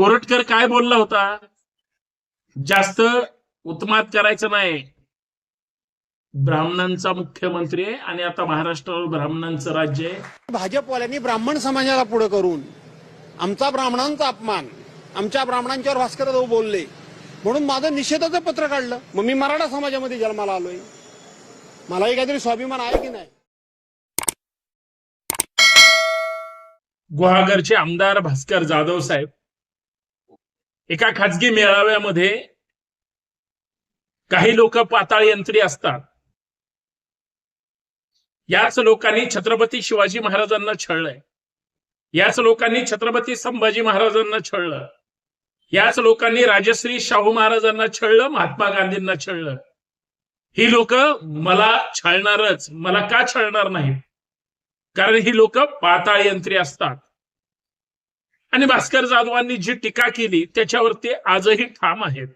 कोरटकर काय बोलला होता? जास्त उत्मात करायचं नाही. ब्राह्मणांचा मुख्यमंत्री आहे आणि आता महाराष्ट्रावर ब्राह्मणांचं राज्य आहे. भाजपवाल्यांनी ब्राह्मण समाजाला पुढे करून आमचा ब्राह्मणांचा अपमान आमच्या ब्राह्मणांच्यावर भास्कर बोलले. म्हणून माझं निषेधाचं पत्र काढलं. मग मी मराठा समाजामध्ये जन्माला आलोय. मलाही काहीतरी स्वाभिमान आहे की नाही? गुहागरचे आमदार भास्कर जाधव साहेब एका खाजगी मेळाव्यामध्ये काही लोक पाताळ यंत्री असतात. याच लोकांनी छत्रपती शिवाजी महाराजांना छळलंय. याच लोकांनी छत्रपती संभाजी महाराजांना छळलं. याच लोकांनी राजश्री शाहू महाराजांना छळलं महात्मा गांधींना छळलं. ही लोक मला छळणारच. मला का छळणार नाही कारण ही लोक पाताळ यंत्री असतात. आणि भास्कर जाधवांनी जी टीका केली त्याच्यावरती आजही ठाम आहेत.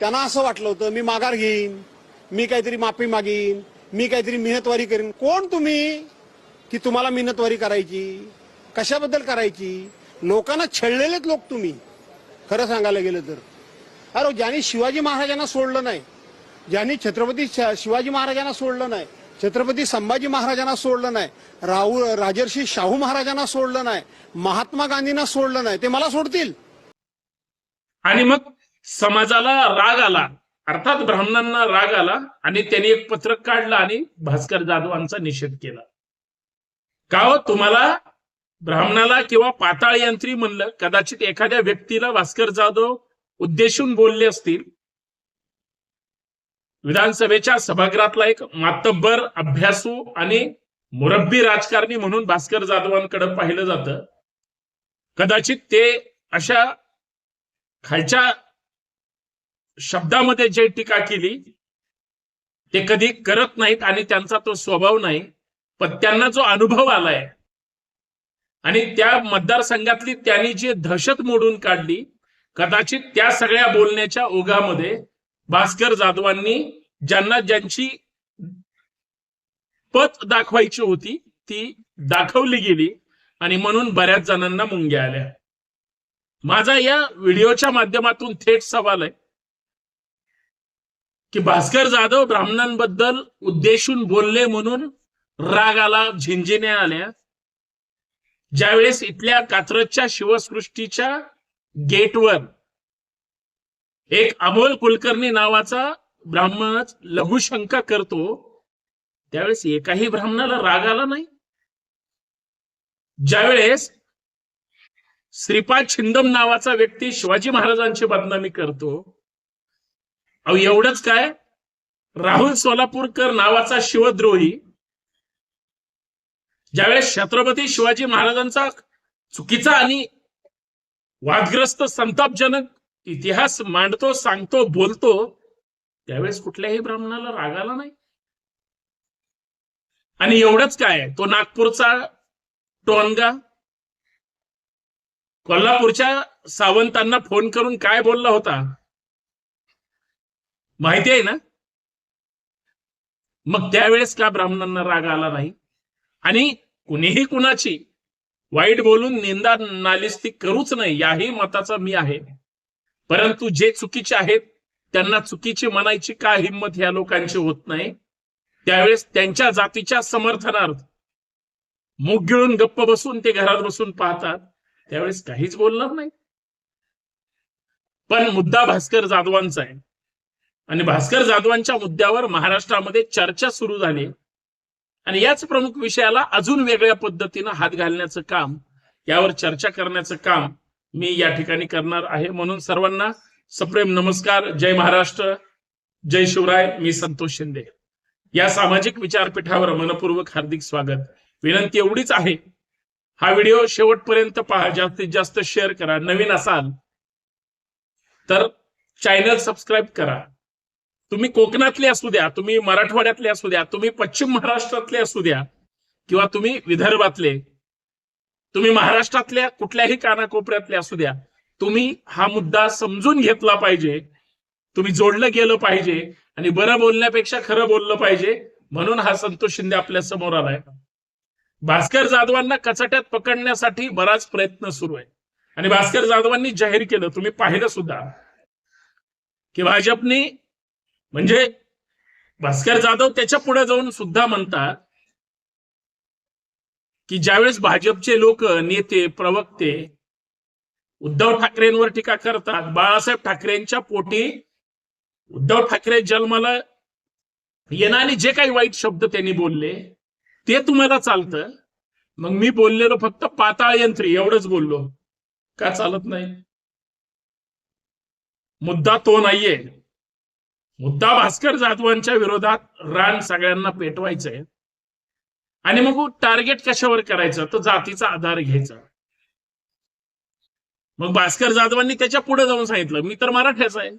त्यांना असं वाटलं होतं मी माघार घेईन मी काहीतरी माफी मागीन मी काहीतरी मिहनतवारी करीन. कोण तुम्ही की तुम्हाला मिहनतवारी करायची? कशाबद्दल करायची? लोकांना छळलेलेच लोक तुम्ही. खरं सांगायला गेलं तर. अरे ज्यांनी शिवाजी महाराजांना सोडलं नाही ज्यांनी छत्रपती शिवाजी महाराजांना सोडलं नाही छत्रपती संभाजी महाराजांना सोडलं नाही. राहू राजर्षी शाहू महाराजांना सोडलं नाही. महात्मा गांधींना सोडलं नाही. ते मला सोडतील. आणि मग समाजाला राग आला. अर्थात ब्राह्मणांना राग आला आणि त्यांनी एक पत्रक काढलं आणि भास्कर जाधवांचा निषेध केला. का हो? तुम्हाला ब्राह्मणाला किंवा पाताळ यंत्री म्हणलं कदाचित एखाद्या व्यक्तीला भास्कर जाधव उद्देशून बोलले असतील विधानसभेच्या सभागृहातला एक मातब्बर अभ्यासू आणि मुरब्बी राजकारणी म्हणून भास्कर जाधवांकडे पाहिलं जातं. कदाचित ते अशा खालच्या शब्दामध्ये जे टीका केली ते कधी करत नाहीत आणि त्यांचा तो स्वभाव नाही पण त्यांना जो अनुभव आलाय आणि त्या मतदारसंघातली त्यांनी जी दहशत मोडून काढली कदाचित त्या सगळ्या बोलण्याच्या ओघामध्ये भास्कर जाधवांनी ज्यांना ज्यांची पत दाखवायची होती ती दाखवली गेली आणि म्हणून बऱ्याच जणांना मुंग्या आल्या. माझा या व्हिडिओच्या माध्यमातून थेट सवाल आहे की भास्कर जाधव ब्राह्मणांबद्दल उद्देशून बोलले म्हणून राग आला झिंजिन्या आल्या. ज्यावेळेस इथल्या कात्रजच्या शिवसृष्टीच्या गेटवर एक अमोल कुलकर्णी नावाचा ब्राह्मण लघुशंका करतो. त्यावेळेस एकाही ब्राह्मणाला राग आला नाही. ज्यावेळेस श्रीपाद छिंदम नावाचा व्यक्ती शिवाजी महाराजांची बदनामी करतो. अहो एवढंच काय? राहुल सोलापूरकर नावाचा शिवद्रोही. ज्यावेळेस छत्रपती शिवाजी महाराजांचा चुकीचा आणि वादग्रस्त संतापजनक इतिहास मांडतो सांगतो बोलतो त्यावेळेस कुठल्याही ब्राह्मणाला राग आला नाही. आणि एवढंच काय तो नागपूरचा टोनगा. कोल्हापूरच्या सावंतांना फोन करून काय बोलला होता? माहिती आहे ना? मग त्यावेळेस का ब्राह्मणांना राग आला नाही? आणि कुणीही कुणाची वाईट बोलून निंदा नालिस्ती करूच नाही याही मताचा मी आहे. परंतु जे चुकीचे आहेत त्यांना चुकीची म्हणायची का हिंमत ह्या लोकांची होत नाही? त्यावेळेस त्यांच्या जातीच्या समर्थनार्थ मुग गिळून गप्प बसून ते घरात बसून पाहतात. त्यावेळेस काहीच बोलणार नाही. पण मुद्दा भास्कर जाधवांचा आहे. आणि भास्कर जाधवांच्या मुद्द्यावर महाराष्ट्रामध्ये चर्चा सुरू झाली. आणि याच प्रमुख विषयाला अजून वेगळ्या पद्धतीनं हात घालण्याचं काम यावर चर्चा करण्याचं काम मी या ठिकाणी करणार आहे. म्हणून सर्वांना सप्रेम नमस्कार. जय महाराष्ट्र. जय शिवराय. मी संतोष शिंदे. या सामाजिक विचारपीठावर मनपूर्वक हार्दिक स्वागत. विनंती एवढीच आहे. हा व्हिडिओ शेवटपर्यंत पहा. जास्तीत जास्त शेअर करा. नवीन असाल तर चॅनल सबस्क्राईब करा. तुम्ही कोकणातले असू द्या तुम्ही मराठवाड्यातले असू द्या तुम्ही पश्चिम महाराष्ट्रातले असू द्या किंवा तुम्ही विदर्भातले तुम्ही महाराष्ट्रातल्या कुठल्याही कानाकोपऱ्यातल्या असू द्या तुम्ही हा मुद्दा समजून घेतला पाहिजे तुम्ही जोडलं गेलं पाहिजे आणि बरं बोलण्यापेक्षा खरं बोललं पाहिजे म्हणून हा संतोष शिंदे आपल्यासमोर आलाय. भास्कर जाधवांना कचाट्यात पकडण्यासाठी बराच प्रयत्न सुरू आहे. आणि भास्कर जाधवांनी जाहीर केलं तुम्ही पाहिलं सुद्धा. की भाजपने म्हणजे भास्कर जाधव त्याच्या पुढे जाऊन सुद्धा म्हणतात की ज्यावेळेस भाजपचे लोक नेते प्रवक्ते उद्धव ठाकरेंवर टीका करतात बाळासाहेब ठाकरेंच्या पोटी उद्धव ठाकरे जन्माला येणारे जे काही वाईट शब्द त्यांनी बोलले ते तुम्हाला चालतं. मग मी बोललेलो फक्त पाताळ यंत्री एवढंच बोललो. का चालत नाही? मुद्दा तो नाहीये. मुद्दा भास्कर जाधवांच्या विरोधात रान सगळ्यांना पेटवायचंय. आणि मग टार्गेट कशावर करायचं? तर जातीचा आधार घ्यायचा. मग भास्कर जाधवांनी त्याच्या पुढे जाऊन सांगितलं मी तर मराठ्याचा आहे.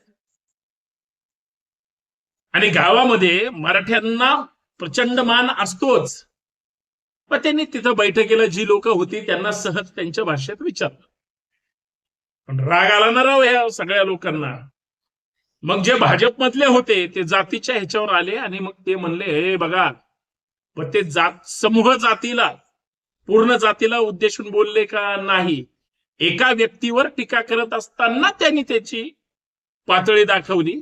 आणि गावामध्ये मराठ्यांना प्रचंड मान असतोच. पण त्यांनी तिथं बैठकीला जी लोक होती त्यांना सहज त्यांच्या भाषेत विचारलं. पण राग आला ना राव ह्या सगळ्या लोकांना. मग जे भाजपमधले होते ते जातीच्या ह्याच्यावर आले आणि मग ते म्हणले हे बघा पण ते जात समूह जातीला पूर्ण जातीला उद्देशून बोलले का नाही? एका व्यक्तीवर टीका करत असताना त्यांनी त्याची पातळी दाखवली.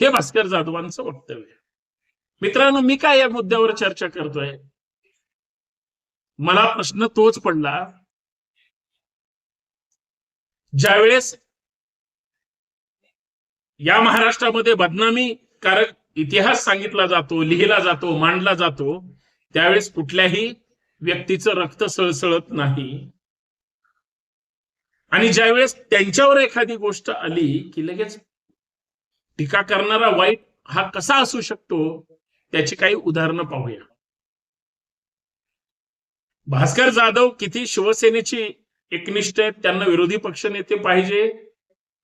हे भास्कर जाधवांचं वक्तव्य मित्रांनो मी काय या मुद्द्यावर चर्चा करतोय? मला प्रश्न तोच पडला ज्यावेळेस या महाराष्ट्रामध्ये बदनामी कारक इतिहास सांगितला जातो लिहिला जातो मांडला जातो त्यावेळेस कुठल्याही व्यक्तीचं रक्त सळसळत नाही. आणि ज्यावेळेस त्यांच्यावर एखादी गोष्ट आली की लगेच टीका करणारा वाईट हा कसा असू शकतो त्याची काही उदाहरणं पाहूया. भास्कर जाधव किती शिवसेनेची एकनिष्ठ आहेत त्यांना विरोधी पक्ष नेते पाहिजे.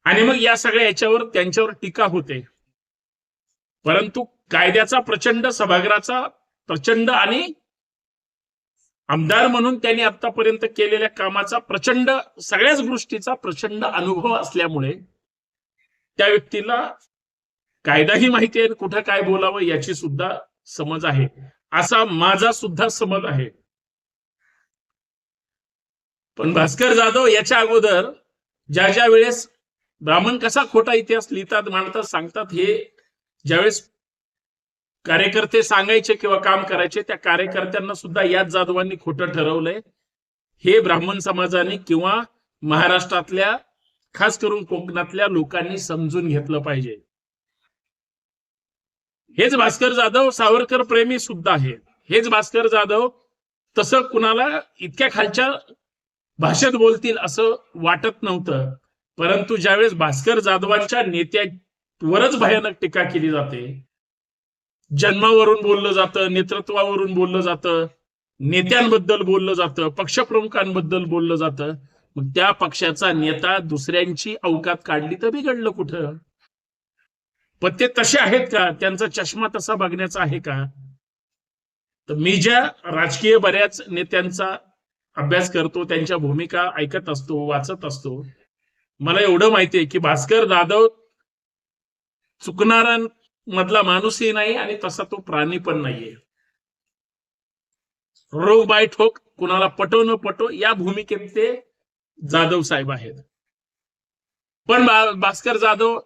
आणि मग या सगळ्या याच्यावर त्यांच्यावर टीका होते. परंतु कायद्याचा प्रचंड सभागृहाचा प्रचंड आणि आमदार म्हणून त्यांनी आतापर्यंत केलेल्या कामाचा प्रचंड सगळ्याच गोष्टीचा प्रचंड अनुभव असल्यामुळे त्या व्यक्तीला कायदाही माहिती आहे कुठं काय बोलावं याची सुद्धा समज आहे. असा माझा सुद्धा समज आहे. पण भास्कर जाधव याच्या अगोदर ज्या ज्या वेळेस ब्राह्मण कसा खोटा इतिहास लिहितात मांडतात सांगतात हे ज्यावेळेस कार्यकर्ते सांगायचे किंवा काम करायचे त्या कार्यकर्त्यांना सुद्धा याच जाधवांनी खोटं ठरवलंय. हे ब्राह्मण समाजाने किंवा महाराष्ट्रातल्या खास करून कोकणातल्या लोकांनी समजून घेतलं पाहिजे. हेच भास्कर जाधव सावरकर प्रेमी सुद्धा आहेत. हेच भास्कर जाधव तसं कुणाला इतक्या खालच्या भाषेत बोलतील असं वाटत नव्हतं. परंतु ज्यावेळेस भास्कर जाधवांच्या नेत्या वरच भयानक टीका केली जाते. जन्मावरून बोललं जातं नेतृत्वावरून बोललं जातं नेत्यांबद्दल बोललं जातं पक्षप्रमुखांबद्दल बोललं जातं. मग त्या पक्षाचा नेता दुसऱ्यांची अवकात काढली तर बिघडलं कुठं? पण ते तसे आहेत का? त्यांचा चष्मा तसा बघण्याचा आहे का? तर मी ज्या राजकीय बऱ्याच नेत्यांचा अभ्यास करतो त्यांच्या भूमिका ऐकत असतो वाचत असतो मला एवढं माहितीये की भास्कर जाधव चुकणारा मधला माणूसही नाही आणि तसा तो प्राणी पण नाहीये. रोग बाय ठोक कुणाला पटो न पटो या भूमिकेत ते जाधव साहेब आहेत. पण भास्कर जाधव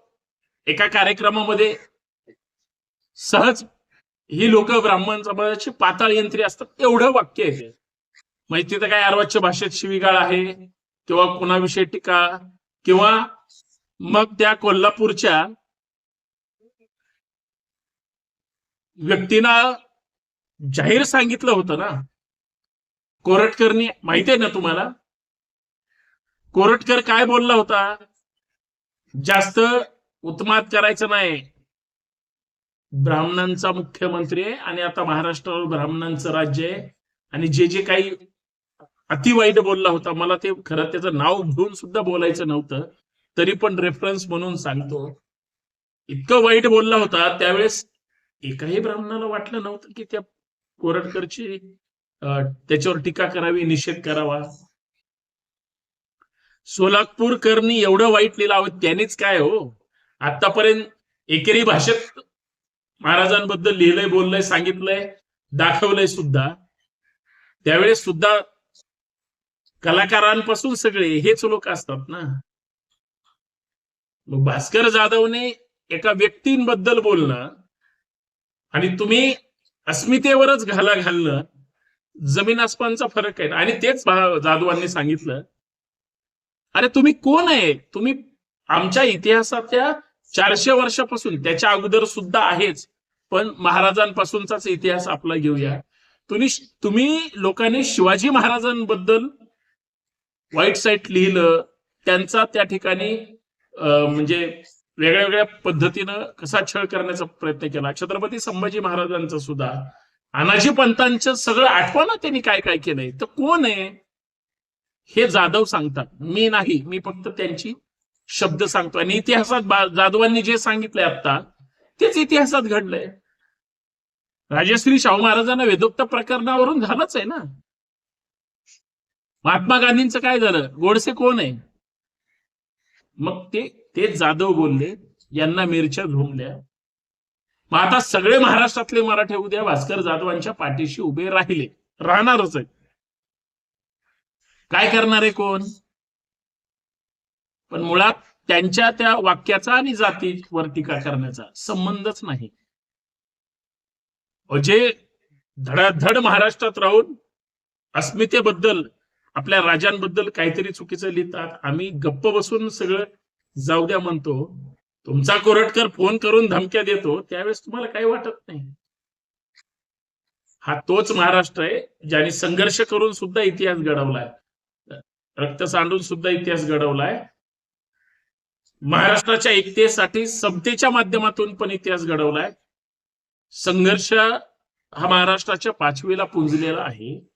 एका कार्यक्रमामध्ये सहज ही लोक ब्राह्मण समाजाची पाताळ यंत्री असतात एवढं वाक्य आहे. माहिती म्हणजे तिथं काय अर्वाच्य भाषेत शिवीगाळ आहे किंवा कुणाविषयी टीका किंवा मग त्या कोल्हापूरच्या व्यक्तींना जाहीर सांगितलं होतं ना? कोरटकरनी माहिती आहे ना तुम्हाला? कोरटकर काय बोलला होता? जास्त उत्माद करायचं नाही. ब्राह्मणांचा मुख्यमंत्री आहे आणि आता महाराष्ट्रावर ब्राह्मणांचं राज्य आहे. आणि जे जे काही अति वाईट बोलला होता मला ते खरं त्याचं नाव घेऊन सुद्धा बोलायचं नव्हतं. तरी पण रेफरन्स म्हणून सांगतो. इतकं वाईट बोलला होता त्यावेळेस एकाही ब्राह्मणाला वाटलं नव्हतं की त्या कोरटकरची त्याच्यावर टीका करावी निषेध करावा. सोलापूरकरनी एवढं वाईट लिहिलं त्यानेच काय हो? आतापर्यंत एकेरी भाषेत महाराजांबद्दल लिहिलंय बोललंय सांगितलंय दाखवलंय सुद्धा. त्यावेळेस सुद्धा कलाकारांपासून सगळे हेच लोक असतात ना? मग भास्कर जाधवने एका व्यक्तींबद्दल बोलणं आणि तुम्ही अस्मितेवरच घाला घालणं जमीन आसमानचा फरक आहे. आणि तेच जाधवांनी सांगितलं. अरे तुम्ही कोण आहे? तुम्ही आमच्या इतिहासाच्या चारशे वर्षापासून त्याच्या अगोदर सुद्धा आहेच पण महाराजांपासूनचाच इतिहास आपला घेऊया. तुम्ही तुम्ही लोकांनी शिवाजी महाराजांबद्दल वाईट साईट लिहिलं त्यांचा त्या ठिकाणी म्हणजे वेगळ्या वेगळ्या पद्धतीनं कसा छळ करण्याचा प्रयत्न केला. छत्रपती संभाजी महाराजांचा सुद्धा अनाजी पंतांचं सगळं आठवण त्यांनी काय काय केलंय? तर कोण आहे? हे जाधव सांगतात. मी नाही. मी फक्त त्यांची शब्द सांगतो. आणि इतिहासात जाधवांनी जे सांगितलंय आता तेच इतिहासात घडलंय. राजश्री शाहू महाराजांना वेदोक्त प्रकरणावरून झालंच आहे ना. महात्मा गांधींचं काय झालं? गोडसे कोण आहे? मग ते तेच जाधव बोलले यांना मिरच्या झोमल्या मग आता सगळे महाराष्ट्रातले मराठे उद्या भास्कर जाधवांच्या पाठीशी उभे राहिले. राहणारच आहेत. काय करणार आहे कोण? पण मुळात त्यांच्या त्या वाक्याचा आणि जातीवर टीका करण्याचा संबंधच नाही. जे धडाधड महाराष्ट्रात राहून अस्मितेबद्दल आपल्या राजांबद्दल काहीतरी चुकीचं लिहितात. आम्ही गप्प बसून सगळं जाऊ द्या म्हणतो. तुमचा कोरटकर फोन करून धमक्या देतो त्यावेळेस तुम्हाला काही वाटत नाही. हा तोच महाराष्ट्र आहे ज्याने संघर्ष करून सुद्धा इतिहास घडवलाय. रक्त सांडून सुद्धा इतिहास घडवलाय. महाराष्ट्राच्या एकतेसाठी समतेच्या माध्यमातून पण इतिहास घडवलाय. संघर्ष हा महाराष्ट्राच्या पाचवीला पुंजलेला आहे.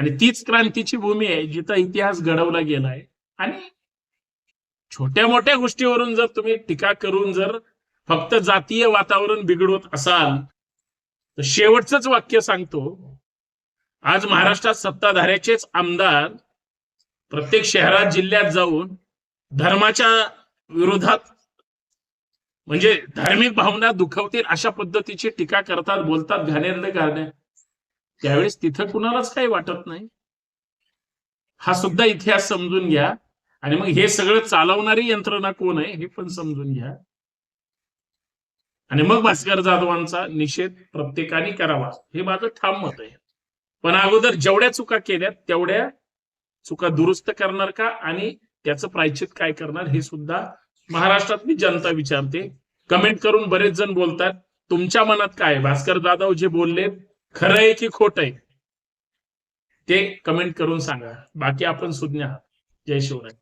आणि तीच क्रांतीची भूमी आहे जिथं इतिहास घडवला गेलाय. आणि छोट्या मोठ्या गोष्टीवरून जर तुम्ही टीका करून जर फक्त जातीय वातावरण बिघडवत असाल तर शेवटचंच वाक्य सांगतो आज महाराष्ट्रात सत्ताधाऱ्याचेच आमदार प्रत्येक शहरात जिल्ह्यात जाऊन धर्माच्या विरोधात म्हणजे धार्मिक भावना दुखवतील अशा पद्धतीची टीका करतात बोलतात घाणेरडे घाणे त्यावेळेस तिथं कुणालाच काही वाटत नाही. हा सुद्धा इतिहास समजून घ्या. आणि मग हे सगळं चालवणारी यंत्रणा कोण आहे हे पण समजून घ्या. आणि मग भास्कर जाधवांचा निषेध प्रत्येकाने करावा. हे माझं ठाम मत आहे. पण अगोदर जेवढ्या चुका केल्या तेवढ्या चुका दुरुस्त करणार का? आणि त्याचं प्रायचित काय करणार हे सुद्धा महाराष्ट्रातली जनता विचारते. कमेंट करून बरेच जण बोलतात तुमच्या मनात काय भास्कर जाधव जे बोलले खरं आहे की खोट आहे? ते कमेंट करून सांगा. बाकी आपण सुज्ञ जय शिवराय.